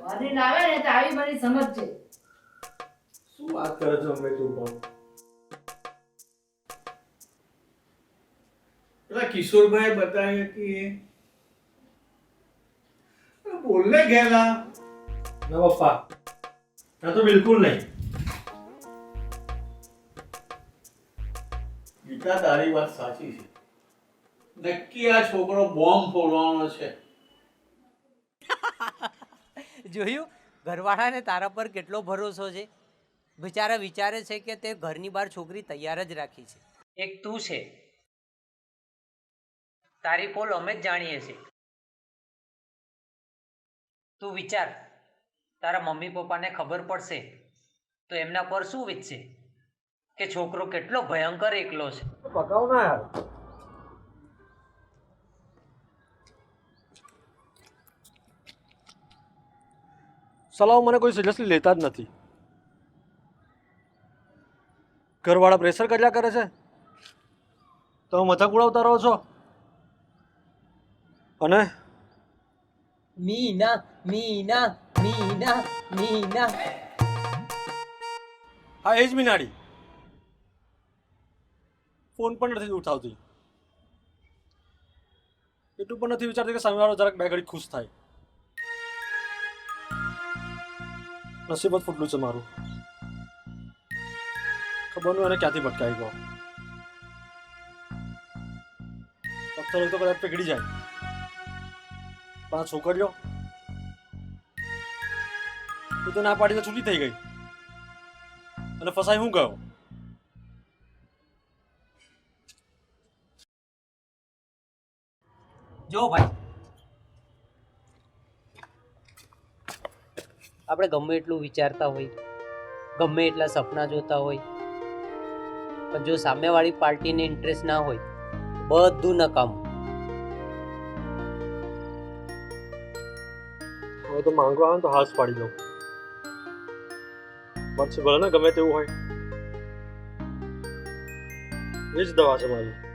વાદળી આવે ને તો આવી બધી સમજજે શું વાત કરે છો અમે તું પણ? એટલે કિશોરભાઈ બતાવી હતી બોલને ગયેલા. ના પપ્પા. ના તો બિલકુલ નહીં. ગીતા તારી વાત સાચી છે. નક્કી આ છોકરો બોમ્બ ફોડવાનો છે. જોયું? ઘરવાળાને તારા પર કેટલો ભરોસો છે? બિચારા વિચારે છે કે તે ઘરની બહાર છોકરી તૈયાર જ રાખી છે. એક તું છે. તારી પોલ અમે જ જાણીએ છીએ. તું વિચાર. તારા મમ્મી પપ્પાને ખબર પડશે. તો એમના પર શું વીતશે? કે છોકરો કેટલો ભયંકર એકલો છે. પકાવ ના યાર સલાહ મને કોઈ સિરિયસલી લેતા જ નથી. ઘરવાળા પ્રેશર કર્યા કરે છે? તમે મથક ઉડાવતા રહો છો? અને? મીના મીના મીના મીના. હા એ જ મીનાડી. ફોન પણ નથી ઉઠાવતી. એટલું પણ નથી વિચારતી કે સામેવાળો જરાક બે ઘડી ખુશ થાય. નસીબ જ ફૂટલું છે મારું. ખબર નહીં એને ક્યાંથી ભટકાઈ ગયો. પથ્થર તો કદાચ પીગળી જાય. પણ આ છોકરીઓ? તું તો ના પાડીને છૂટી થઈ ગઈ. અને ફસાઈ હું ગયો? જો ભાઈ આપણે ગમે એટલું વિચારતા હોય, ગમે એટલા સપના જોતા હોય. પણ જો સામેવાળી પાર્ટીને ઇન્ટરેસ્ટ ના હોય બધું નકામ. હવે તો માંગવા આવે તો હાથ પાડી દઉં પછી ભલે ને ગમે તેવું હોય. એ જ દવા છે મારી.